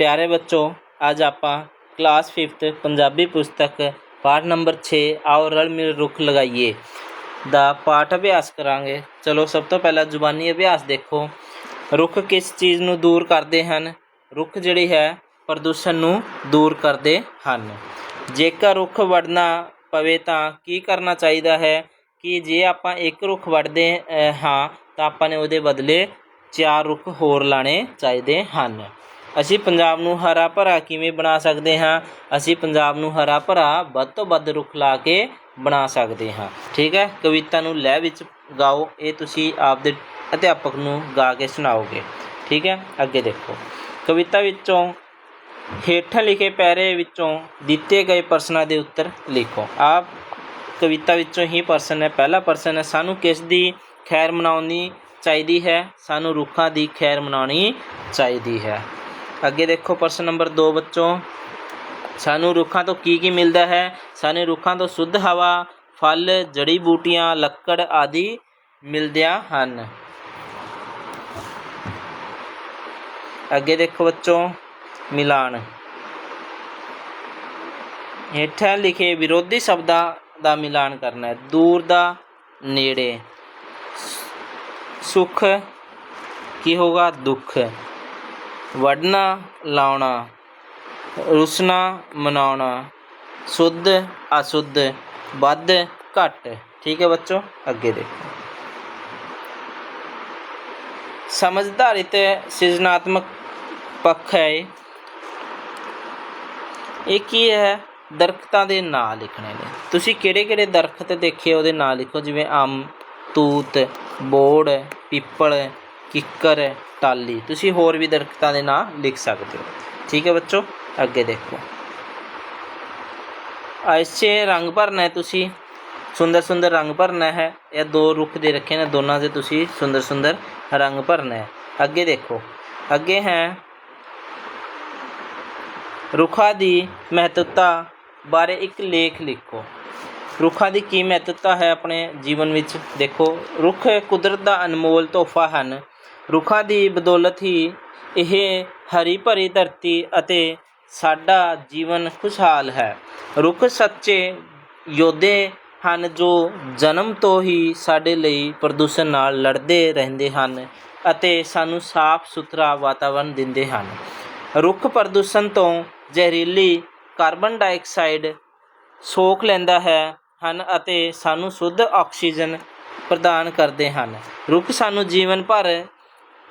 ਪਿਆਰੇ ਬੱਚੋ ਅੱਜ ਆਪਾਂ ਕਲਾਸ 5th ਪੰਜਾਬੀ ਪੁਸਤਕ ਪਾਠ ਨੰਬਰ 6 ਆਓ ਰਲ ਮਿਲ ਰੁੱਖ ਲਗਾਈਏ ਦਾ ਪਾਠ ਅਭਿਆਸ ਕਰਾਂਗੇ ਚਲੋ ਸਭ ਤੋਂ ਪਹਿਲਾਂ ਜ਼ੁਬਾਨੀ ਅਭਿਆਸ ਦੇਖੋ ਰੁੱਖ ਕਿਸ ਚੀਜ਼ ਨੂੰ ਦੂਰ ਕਰਦੇ ਹਨ ਰੁੱਖ ਜਿਹੜੀ ਹੈ ਪ੍ਰਦੂਸ਼ਣ ਨੂੰ ਦੂਰ ਕਰਦੇ ਹਨ ਜੇਕਰ ਰੁੱਖ ਵੱਢਣਾ ਪਵੇ ਤਾਂ ਕੀ ਕਰਨਾ ਚਾਹੀਦਾ ਹੈ ਕਿ ਜੇ ਆਪਾਂ ਇੱਕ ਰੁੱਖ ਵੱਢਦੇ ਅ, ਹਾਂ ਤਾਂ ਆਪਾਂ ਨੇ ਉਹਦੇ ਬਦਲੇ ਚਾਰ ਰੁੱਖ ਹੋਰ ਲਾਣੇ ਚਾਹੀਦੇ ਹਨ ਅਸੀਂ ਪੰਜਾਬ ਨੂੰ ਹਰਾ ਭਰਾ ਕਿਵੇਂ ਬਣਾ ਸਕਦੇ ਹਾਂ? ਅਸੀਂ ਪੰਜਾਬ ਨੂੰ ਹਰਾ ਭਰਾ ਵੱਧ ਤੋਂ ਵੱਧ ਰੁੱਖ ਲਾ ਕੇ ਬਣਾ ਸਕਦੇ ਹਾਂ। ਠੀਕ ਹੈ? ਕਵਿਤਾ ਨੂੰ ਲੈ ਵਿੱਚ ਗਾਓ। ਇਹ ਤੁਸੀਂ ਆਪਦੇ ਅਧਿਆਪਕ ਨੂੰ ਗਾ ਕੇ ਸੁਣਾਓਗੇ। ਠੀਕ ਹੈ? ਅੱਗੇ ਦੇਖੋ। ਕਵਿਤਾ ਵਿੱਚੋਂ ਹੇਠਾਂ ਲਿਖੇ ਪੈਰੇ ਵਿੱਚੋਂ ਦਿੱਤੇ ਗਏ ਪ੍ਰਸ਼ਨਾਂ ਦੇ ਉੱਤਰ ਲਿਖੋ। ਆਪ ਕਵਿਤਾ ਵਿੱਚੋਂ ਹੀ ਪ੍ਰਸ਼ਨ ਹੈ। ਪਹਿਲਾ ਪ੍ਰਸ਼ਨ ਹੈ, ਸਾਨੂੰ ਕਿਸ ਦੀ ਖੈਰ ਮਨਾਉਣੀ ਚਾਹੀਦੀ ਹੈ? ਸਾਨੂੰ ਰੁੱਖਾਂ ਦੀ ਖੈਰ ਮਨਾਉਣੀ ਚਾਹੀਦੀ ਹੈ। ਅੱਗੇ ਦੇਖੋ ਪ੍ਰਸ਼ਨ ਨੰਬਰ 2 ਬੱਚੋਂ। ਸਾਨੂੰ ਰੁੱਖਾਂ ਤੋਂ ਕੀ ਕੀ ਮਿਲਦਾ ਹੈ? ਸਾਨੂੰ ਰੁੱਖਾਂ ਤੋਂ ਸ਼ੁੱਧ ਹਵਾ, ਫਲ, ਜੜੀ ਬੂਟੀਆਂ, ਲੱਕੜ ਆਦਿ ਮਿਲਦਿਆਂ ਹਨ। ਅੱਗੇ ਦੇਖੋ ਬੱਚੋਂ, ਮਿਲਾਨ। ਹੇਠਾਂ ਲਿਖੇ ਵਿਰੋਧੀ ਸ਼ਬਦਾਂ ਦਾ ਮਿਲਾਨ ਕਰਨਾ ਹੈ। ਦੂਰ ਦਾ ਨੇੜੇ। ਸੁਖ, ਕੀ ਹੋਗਾ ਦੁੱਖ। ਵੜਨਾ ਲਾਉਣਾ ਰੁਸਨਾ ਮਨਾਉਣਾ। ਸੁੱਧ, ਅਸੁੱਧ, ਵੱਧ, ਘੱਟ। ਠੀਕ ਹੈ ਬੱਚੋ? ਅੱਗੇ ਦੇਖੋ। ਸਮਝਦਾਰੀ ਤੇ ਸਿਰਜਣਾਤਮਕ ਪੱਖ ਹੈ ਇਹ। ਕੀ ਹੈ? ਦਰਖਤਾਂ ਦੇ ਨਾਂ ਲਿਖਣੇ ਨੇ। ਤੁਸੀਂ ਕਿਹੜੇ ਕਿਹੜੇ ਦਰਖਤ ਦੇਖੇ ਉਹਦੇ ਨਾਂ ਲਿਖੋ? ਜਿਵੇਂ ਅੰਮ ਤੂਤ, ਬੋੜ, ਪਿੱਪਲ, ਕਿੱਕਰ ਟਾਲੀ ਤੁਸੀਂ ਹੋਰ ਵੀ ਦਰਖਤਾਂ ਦੇ ਨਾਂ ਲਿਖ ਸਕਦੇ ਹੋ। ਠੀਕ ਹੈ ਬੱਚੋ, ਅੱਗੇ ਦੇਖੋ। ਐਸੇ ਰੰਗ ਭਰਨਾ ਹੈ ਤੁਸੀਂ। ਸੁੰਦਰ ਸੁੰਦਰ ਰੰਗ ਭਰਨਾ ਹੈ। ਇਹ ਦੋ ਰੁੱਖ ਦੇ ਰੱਖੇ ਨੇ, ਦੋਨਾਂ ਦੇ ਤੁਸੀਂ ਸੁੰਦਰ ਸੁੰਦਰ ਰੰਗ ਭਰਨਾ ਹੈ। ਅੱਗੇ ਦੇਖੋ। ਅੱਗੇ ਹੈ ਰੁੱਖਾਂ ਦੀ ਮਹੱਤਤਾ ਬਾਰੇ ਇੱਕ ਲੇਖ ਲਿਖੋ। ਰੁੱਖਾਂ ਦੀ ਕੀ ਮਹੱਤਤਾ ਹੈ ਆਪਣੇ ਜੀਵਨ ਵਿੱਚ? ਦੇਖੋ, ਰੁੱਖ ਕੁਦਰਤ ਦਾ ਅਨਮੋਲ ਤੋਹਫਾ ਹਨ। ਰੁੱਖਾਂ ਦੀ ਬਦੌਲਤ ਹੀ ਇਹ ਹਰੀ ਭਰੀ ਧਰਤੀ ਅਤੇ ਸਾਡਾ ਜੀਵਨ ਖੁਸ਼ਹਾਲ ਹੈ। ਰੁੱਖ ਸੱਚੇ ਯੋਧੇ ਹਨ ਜੋ ਜਨਮ ਤੋਂ ਹੀ ਸਾਡੇ ਲਈ ਪ੍ਰਦੂਸ਼ਣ ਨਾਲ ਲੜਦੇ ਰਹਿੰਦੇ ਹਨ ਅਤੇ ਸਾਨੂੰ ਸਾਫ਼ ਸੁਥਰਾ ਵਾਤਾਵਰਣ ਦਿੰਦੇ ਹਨ। ਰੁੱਖ ਪ੍ਰਦੂਸ਼ਣ ਤੋਂ ਜ਼ਹਿਰੀਲੀ ਕਾਰਬਨ ਡਾਈਆਕਸਾਈਡ ਸੋਖ ਲੈਂਦਾ ਹੈ, ਹਨ ਅਤੇ ਸਾਨੂੰ ਸ਼ੁੱਧ ਆਕਸੀਜਨ ਪ੍ਰਦਾਨ ਕਰਦੇ ਹਨ। ਰੁੱਖ ਸਾਨੂੰ ਜੀਵਨ ਭਰ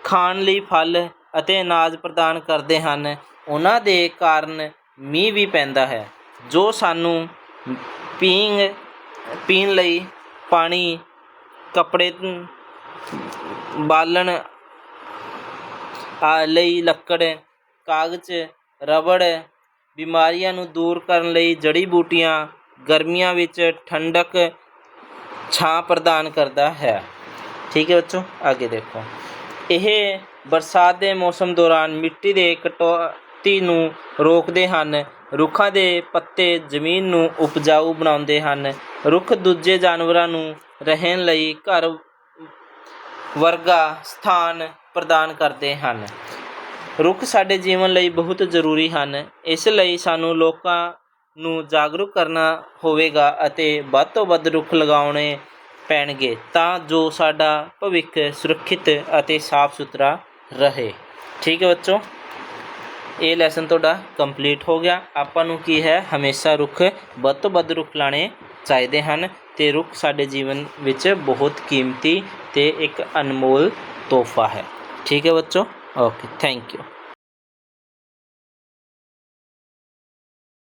ਖਾਣ ਲਈ ਫਲ ਅਤੇ ਅਨਾਜ ਪ੍ਰਦਾਨ ਕਰਦੇ ਹਨ। ਉਹਨਾਂ ਦੇ ਕਾਰਨ ਮੀਂਹ ਵੀ ਪੈਂਦਾ ਹੈ, ਜੋ ਸਾਨੂੰ ਪੀਣ ਪੀਣ ਲਈ ਪਾਣੀ, ਕੱਪੜੇ ਬਾਲਣ ਆ ਲਈ ਲੱਕੜ, ਕਾਗਜ਼, ਰਬੜ ਬਿਮਾਰੀਆਂ ਨੂੰ ਦੂਰ ਕਰਨ ਲਈ ਜੜੀ ਬੂਟੀਆਂ ਗਰਮੀਆਂ ਵਿੱਚ ਠੰਡਕ ਛਾਂ ਪ੍ਰਦਾਨ ਕਰਦਾ ਹੈ। ਠੀਕ ਹੈ ਬੱਚੋ, ਅੱਗੇ ਦੇਖੋ। ਇਹ ਬਰਸਾਤ ਦੇ ਮੌਸਮ ਦੌਰਾਨ ਮਿੱਟੀ ਦੇ ਕਟੌਤੀ ਨੂੰ ਰੋਕਦੇ ਹਨ। ਰੁੱਖਾਂ ਦੇ ਪੱਤੇ ਜ਼ਮੀਨ ਨੂੰ ਉਪਜਾਊ ਬਣਾਉਂਦੇ ਹਨ। ਰੁੱਖ ਦੂਜੇ ਜਾਨਵਰਾਂ ਨੂੰ ਰਹਿਣ ਲਈ ਘਰ ਵਰਗਾ ਸਥਾਨ ਪ੍ਰਦਾਨ ਕਰਦੇ ਹਨ। ਰੁੱਖ ਸਾਡੇ ਜੀਵਨ ਲਈ ਬਹੁਤ ਜ਼ਰੂਰੀ ਹਨ। ਇਸ ਲਈ ਸਾਨੂੰ ਲੋਕਾਂ ਨੂੰ ਜਾਗਰੂਕ ਕਰਨਾ ਹੋਵੇਗਾ ਅਤੇ ਵੱਧ ਤੋਂ ਵੱਧ ਰੁੱਖ ਲਗਾਉਣੇ ਪੈਣਗੇ ਤਾਂ ਜੋ ਸਾਡਾ ਭਵਿੱਖ ਸੁਰੱਖਿਅਤ ਅਤੇ ਸਾਫ਼ ਸੁਥਰਾ ਰਹੇ। ਠੀਕ ਹੈ ਬੱਚੋ? ਇਹ ਲੈਸਨ ਤੁਹਾਡਾ ਕੰਪਲੀਟ ਹੋ ਗਿਆ। ਆਪਾਂ ਨੂੰ ਕੀ ਹੈ? ਹਮੇਸ਼ਾ ਰੁੱਖ ਵੱਧ ਤੋਂ ਵੱਧ ਰੁੱਖ ਲਾਣੇ ਚਾਹੀਦੇ ਹਨ ਤੇ ਰੁੱਖ ਸਾਡੇ ਜੀਵਨ ਵਿੱਚ ਬਹੁਤ ਕੀਮਤੀ ਤੇ ਇੱਕ ਅਨਮੋਲ ਤੋਹਫਾ ਹੈ। ਠੀਕ ਹੈ ਬੱਚੋ? Okay thank you